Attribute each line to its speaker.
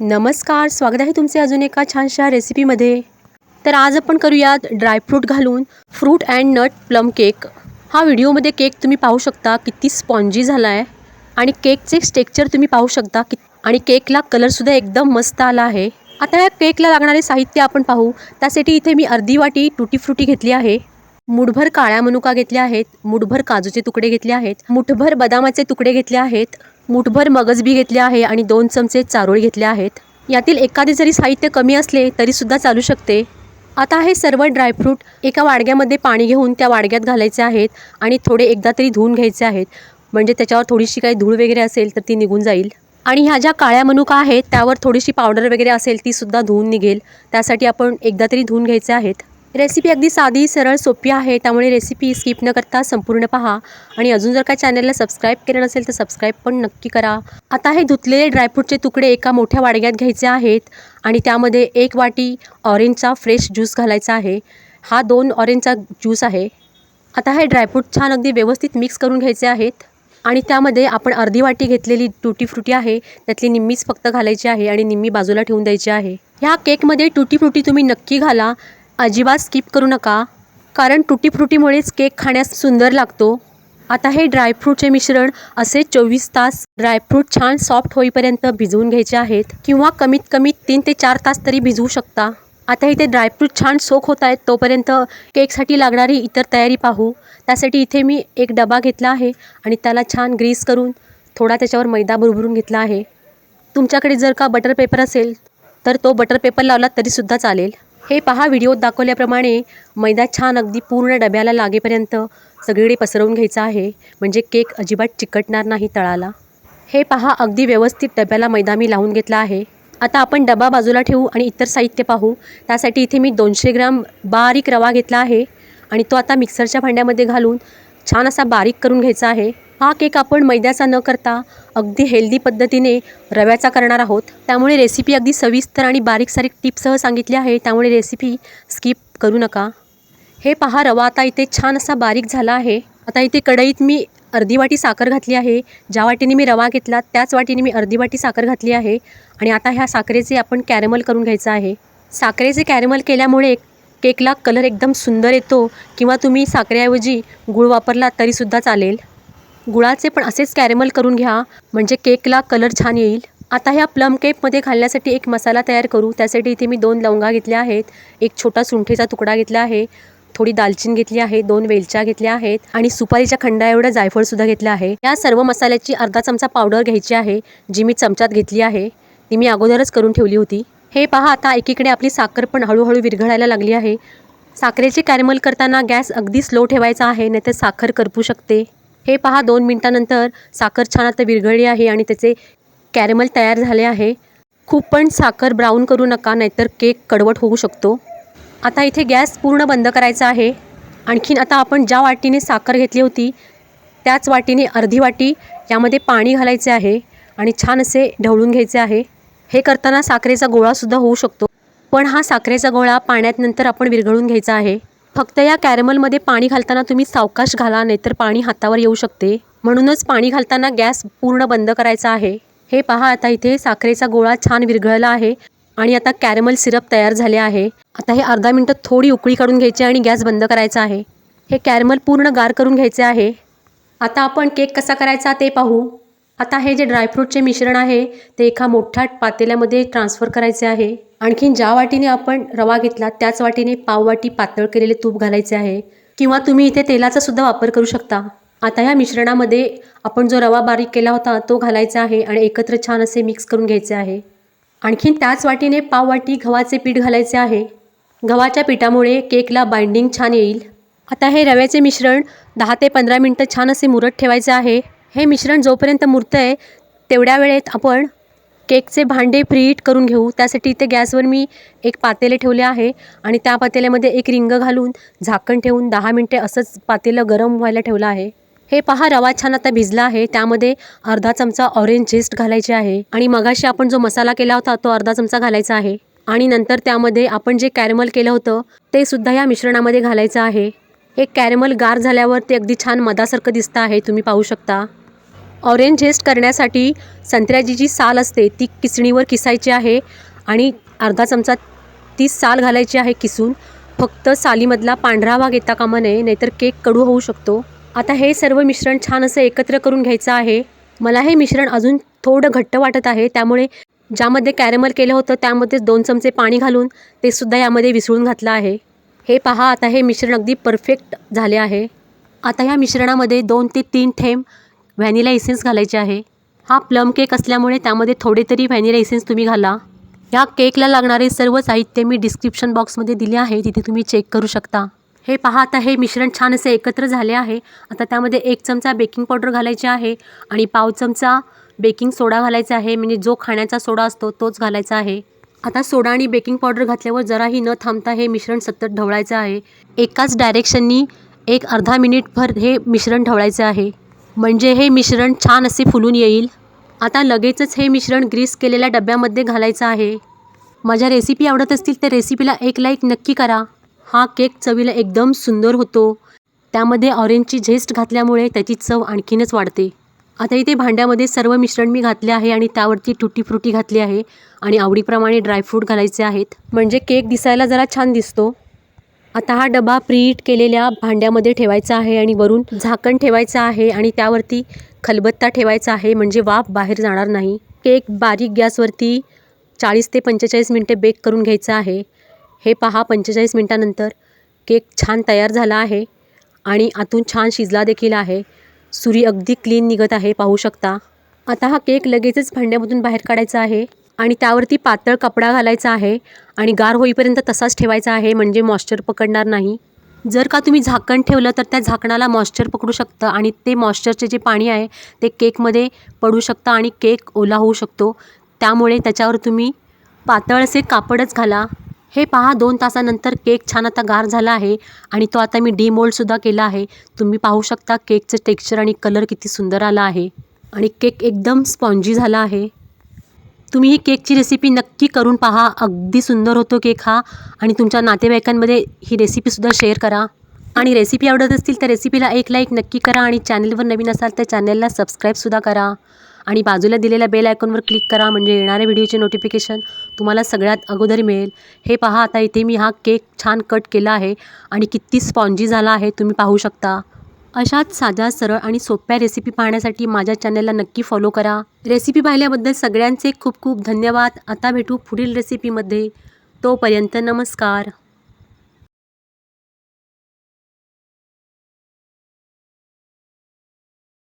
Speaker 1: नमस्कार स्वागत आहे तुमचे अजून एका छानशा रेसिपीमध्ये. तर आज आपण करूयात ड्रायफ्रूट घालून fruit and nut plum cake. हा व्हिडिओमध्ये केक तुम्ही पाहू शकता किती स्पॉन्जी झाला आहे आणि केकचे स्टेक्चर तुम्ही पाहू शकता कि आणि केकला कलरसुद्धा एकदम मस्त आला आहे. आता या केकला लागणारे साहित्य आपण पाहू. त्यासाठी इथे मी अर्धी वाटी टुटी फ्रुटी घेतली आहे. मुठभर काळ्या मनुका घेतल्या आहेत. मुठभर काजूचे तुकडे घेतले आहेत. मुठभर बदामाचे तुकडे घेतले आहेत. मुठभर मगजबी घेतले आहे आणि दोन चमचे चारोळी घेतले आहेत. यातील एखादे जरी साहित्य कमी असले तरीसुद्धा चालू शकते. आता हे सर्व ड्रायफ्रूट एका वाडग्यामध्ये पाणी घेऊन त्या वाडग्यात घालायचे आहेत आणि थोडे एकदा तरी धुवून घ्यायचे आहेत. म्हणजे त्याच्यावर थोडीशी काही धूळ वगैरे असेल तर ती निघून जाईल. आणि ह्या ज्या काळ्या मनुका आहेत त्यावर थोडीशी पावडर वगैरे असेल तीसुद्धा धुवून निघेल. त्यासाठी आपण एकदा तरी धुवून घ्यायचे आहेत. रेसिपी अगदी साधी सरळ सोपी आहे. त्यामुळे रेसिपी स्किप न करता संपूर्ण पहा. आणि अजून जर का चॅनलला सबस्क्राईब केलं नसेल तर सबस्क्राईब पण नक्की करा. आता हे धुतलेले ड्रायफ्रूटचे तुकडे एका मोठ्या वाडग्यात घ्यायचे आहेत. आणि त्यामध्ये एक वाटी ऑरेंजचा फ्रेश ज्यूस घालायचा आहे. हा दोन ऑरेंजचा ज्यूस आहे. आता हे ड्रायफ्रूट छान अगदी व्यवस्थित मिक्स करून घ्यायचे आहेत. आणि त्यामध्ये आपण अर्धी वाटी घेतलेली टुटी फ्रुटी आहे. त्यातली निम्मीच फक्त घालायची आहे आणि निम्मी बाजूला ठेवून द्यायची आहे. ह्या केकमध्ये टुटी फ्रुटी तुम्ही नक्की घाला. अजिबात स्किप करू नका. कारण टुटी फ्रुटीमुळेच केक खाण्यास सुंदर लागतो. आता हे ड्रायफ्रूटचे मिश्रण असे चोवीस तास ड्रायफ्रूट छान सॉफ्ट होईपर्यंत भिजवून घ्यायचे आहेत किंवा कमीत कमी तीन ते चार तास तरी भिजवू शकता. आता इथे ड्रायफ्रूट छान सोक होत आहेत तोपर्यंत केकसाठी लागणारी इतर तयारी पाहू. त्यासाठी इथे मी एक डबा घेतला आहे आणि त्याला छान ग्रीस करून थोडा त्याच्यावर मैदा भरभरून घेतला आहे. तुमच्याकडे जर का बटर पेपर असेल तर तो बटर पेपर लावला तरीसुद्धा चालेल. हे पहा व्हिडिओत दाखवल्याप्रमाणे मैदा छान अगदी पूर्ण डब्याला लागेपर्यंत सगळीकडे पसरवून घ्यायचा आहे. म्हणजे केक अजिबात चिकटणार नाही तळाला. हे पहा अगदी व्यवस्थित डब्याला मैदा मी लावून घेतला आहे. आता आपण डबा बाजूला ठेवू आणि इतर साहित्य पाहू. त्यासाठी इथे मी दोनशे ग्राम बारीक रवा घेतला आहे आणि तो आता मिक्सरच्या भांड्यामध्ये घालून छान असा बारीक करून घ्यायचा आहे. हा केक आपण मैद्याचा न करता अगदी हेल्दी पद्धतीने रव्याचा करणार आहोत. त्यामुळे रेसिपी अगदी सविस्तर आणि बारीक सारीक टिप्ससह सांगितली आहे. त्यामुळे रेसिपी स्किप करू नका. हे पहा रवा आता इथे छान असा बारीक झाला आहे. आता इथे कढईत मी अर्धी वाटी साखर घातली आहे. ज्या वाटीने मी रवा घेतला त्याच वाटीने मी अर्धी वाटी साखर घातली आहे. आणि आता ह्या साखरेचे आपण कॅरेमल करून घ्यायचं आहे. साखरेचे कॅरेमल केल्यामुळे केकला कलर एकदम सुंदर येतो किंवा तुम्ही साखरेऐवजी गुळ वापरला तरीसुद्धा चालेल. गुळाचे पण असेच कॅरेमल करून घ्या म्हणजे केकला कलर छान येईल. आता ह्या प्लम केकमध्ये घालण्यासाठी एक मसाला तयार करू. त्यासाठी इथे मी दोन लवंगा घेतल्या आहेत एक छोटा सुंठेचा तुकडा घेतला आहे थोडी दालचीन घेतली आहे दोन वेलच्या घेतल्या आहेत आणि सुपारीच्या खंडा एवढं जायफळसुद्धा घेतलं आहे. या सर्व मसाल्याची अर्धा चमचा पावडर घ्यायची आहे जी मी चमच्यात घेतली आहे. ती मी अगोदरच करून ठेवली होती. हे पहा आता एकीकडे आपली साखर पण हळूहळू विरघळायला लागली आहे. साखरेचे कॅरमल करताना गॅस अगदी स्लो ठेवायचा आहे नाहीतर साखर करपू शकते. हे पहा दोन मिनटानंतर साखर छान आता विरघळली आहे आणि त्याचे कॅरेमल तयार झाले आहे. खूप पण साखर ब्राऊन करू नका नाहीतर केक कडवट होऊ शकतो. आता इथे गॅस पूर्ण बंद करायचा आहे. आणखीन आता आपण ज्या वाटीने साखर घेतली होती त्याच वाटीने अर्धी वाटी यामध्ये पाणी घालायचे आहे आणि छान असे ढवळून घ्यायचे आहे. हे करताना साखरेचा गोळासुद्धा होऊ शकतो. पण हा साखरेचा गोळा पाण्यात नंतर आपण विरघळून घ्यायचा आहे. फक्त या कॅरमलमध्ये पाणी घालताना तुम्ही सावकाश घाला नाहीतर पाणी हातावर येऊ शकते. म्हणूनच पाणी घालताना गॅस पूर्ण बंद करायचा आहे. हे पहा आता इथे साखरेचा गोळा छान विरघळला आहे आणि आता कॅरमल सिरप तयार झाले आहे. आता हे अर्धा मिनटं थोडी उकळी काढून घ्यायची आणि गॅस बंद करायचा आहे. हे कॅरमल पूर्ण गार करून घ्यायचे आहे. आता आपण केक कसा करायचा ते पाहू. आता हे जे ड्रायफ्रूटचे मिश्रण आहे ते एका मोठ्या पातेल्यामध्ये ट्रान्सफर करायचे आहे. आणखीन ज्या वाटीने आपण रवा घेतला त्याच वाटीने पाववाटी पातळ केलेले तूप घालायचे आहे. किंवा तुम्ही इथे तेलाचा सुद्धा वापर करू शकता. आता ह्या मिश्रणामध्ये आपण जो रवा बारीक केला होता तो घालायचा आहे आणि एकत्र छान असे मिक्स करून घ्यायचे आहे. आणखीन त्याच वाटीने पाववाटी गव्हाचे पीठ घालायचे आहे. गव्हाच्या पिठामुळे केकला बाइंडिंग छान येईल. आता हे रव्याचे मिश्रण दहा ते पंधरा मिनटं छान असे मुरत ठेवायचे आहे. हे मिश्रण जोपर्यंत मुरतं आहे तेवढ्या वेळेत आपण केकचे भांडे फ्रीहीट करून घेऊ. त्यासाठी इथे गॅसवर मी एक पातेले ठेवले आहे आणि त्या पातेल्यामध्ये एक रिंग घालून झाकण ठेवून दहा मिनटे असंच पातेलं गरम व्हायला ठेवलं आहे. हे पहा रवा छान आता भिजला आहे. त्यामध्ये अर्धा चमचा ऑरेंज झेस्ट घालायचे आहे आणि मगाशी आपण जो मसाला केला होता तो अर्धा चमचा घालायचा आहे. आणि नंतर त्यामध्ये आपण जे कॅरमल केलं होतं ते सुद्धा या मिश्रणामध्ये घालायचं आहे. हे कॅरमल गार झाल्यावर ते अगदी छान मधासारखं दिसतं आहे तुम्ही पाहू शकता. ऑरेंज झेस्ट करण्यासाठी संत्र्याची जी साल असते ती किसणीवर किसायची आहे आणि अर्धा चमचा ती साल घालायची आहे किसून. फक्त सालीमधला पांढरा भाग येता कामा नये नाहीतर केक कडू होऊ शकतो. आता हे सर्व मिश्रण छान असं एकत्र करून घ्यायचं आहे. मला हे मिश्रण अजून थोडं घट्ट वाटत आहे त्यामुळे ज्यामध्ये कॅरेमल केलं होतं त्यामध्येच दोन चमचे पाणी घालून ते सुद्धा यामध्ये विसळून घातलं आहे. हे पहा आता हे मिश्रण अगदी परफेक्ट झाले आहे. आता या मिश्रणामध्ये दोन ते तीन थेंब व्हॅनिला इसेन्स घालायचे आहे. हा प्लम केक असल्यामुळे त्यामध्ये थोडे तरी व्हॅनिला इसेन्स तुम्ही घाला. या केकला लागणारे सर्व साहित्य मी डिस्क्रिप्शन बॉक्समध्ये दिले आहे तिथे तुम्ही चेक करू शकता. हे पहा आता हे मिश्रण छान असे एकत्र झाले आहे. आता त्यामध्ये एक चमचा बेकिंग पावडर घालायचे आहे आणि पाव चमचा बेकिंग सोडा घालायचा आहे. म्हणजे जो खाण्याचा सोडा असतो तोच घालायचा आहे. आता सोडा आणि बेकिंग पावडर घातल्यावर जराही न थांबता हे मिश्रण सतत ढवळायचं आहे. एकाच डायरेक्शननी एक अर्धा मिनिटभर हे मिश्रण ढवळायचं आहे. म्हणजे हे मिश्रण छान असे फुलून येईल. आता लगेचच हे मिश्रण ग्रीस केलेल्या डब्यामध्ये घालायचं आहे. माझ्या रेसिपी आवडत असतील तर रेसिपीला एक लाईक नक्की करा. हा केक चवीला एकदम सुंदर होतो. त्यामध्ये ऑरेंजची झेस्ट घातल्यामुळे त्याची चव आणखीनच वाढते. आता इथे भांड्यामध्ये सर्व मिश्रण मी घातले आहे आणि त्यावरती तुटी फ्रुटी घातली आहे आणि आवडीप्रमाणे ड्रायफ्रूट घालायचे आहेत. म्हणजे केक दिसायला जरा छान दिसतो. आता हा डबा प्रीहीट केलेल्या भांड्यामध्ये ठेवायचा आहे आणि वरून झाकण ठेवायचं आहे आणि त्यावरती खलबत्ता ठेवायचा आहे म्हणजे वाफ बाहेर जाणार नाही. केक बारीक गॅसवरती चाळीस ते पंचेचाळीस मिनटे बेक करून घ्यायचं आहे. हे पहा पंचेचाळीस मिनटानंतर. केक छान तयार झाला आहे आणि आतून छान शिजला देखील आहे. सुरी अगदी क्लीन निघत आहे पाहू शकता. आता हा केक लगेचच भांड्यामधून बाहेर काढायचा आहे. आणि त्यावरती पातळ कपडा घालायचा आहे आणि गार होईपर्यंत तसाच ठेवायचा आहे म्हणजे मॉइश्चर पकडणार नाही. जर का तुम्ही झाकण ठेवलं तर त्या झाकणाला मॉइश्चर पकडू शकतं आणि ते मॉइश्चरचे जे पाणी आहे ते केकमध्ये पडू शकतं आणि केक ओला होऊ शकतो. त्यामुळे त्याच्यावर तुम्ही पातळ असे कापडच घाला. हे पहा दोन तासानंतर केक छान आता गार झाला आहे आणि तो आता मी डीमोल्डसुद्धा केला आहे. तुम्ही पाहू शकता केकचं टेक्स्चर आणि कलर किती सुंदर आला आहे. आणि केक एकदम स्पॉन्जी झाला आहे. तुम्ही ही केकची रेसिपी नक्की करून पहा. अगदी सुंदर होतो केक हा. आणि तुमच्या नातेवाईकांमध्ये ही रेसिपीसुद्धा शेअर करा. आणि रेसिपी आवडत असतील तर रेसिपीला एक लाईक नक्की करा आणि चॅनलवर नवीन असाल तर चॅनलला सबस्क्राईबसुद्धा करा. आणि बाजूला दिलेल्या बेल आयकॉनवर क्लिक करा म्हणजे येणाऱ्या व्हिडिओचे नोटिफिकेशन तुम्हाला सगळ्यात अगोदर मिळेल. हे पहा आता इथे मी हा केक छान कट केला आहे आणि किती स्पॉन्जी झाला आहे तुम्ही पाहू शकता. अशाच साध्या सरळ आणि सोप्या रेसिपी पाहण्यासाठी माझ्या चॅनलला नक्की फॉलो करा. रेसिपी पाहिल्याबद्दल सगळ्यांचे खूप खूप धन्यवाद. आता भेटू पुढील रेसिपीमध्ये तोपर्यंत नमस्कार.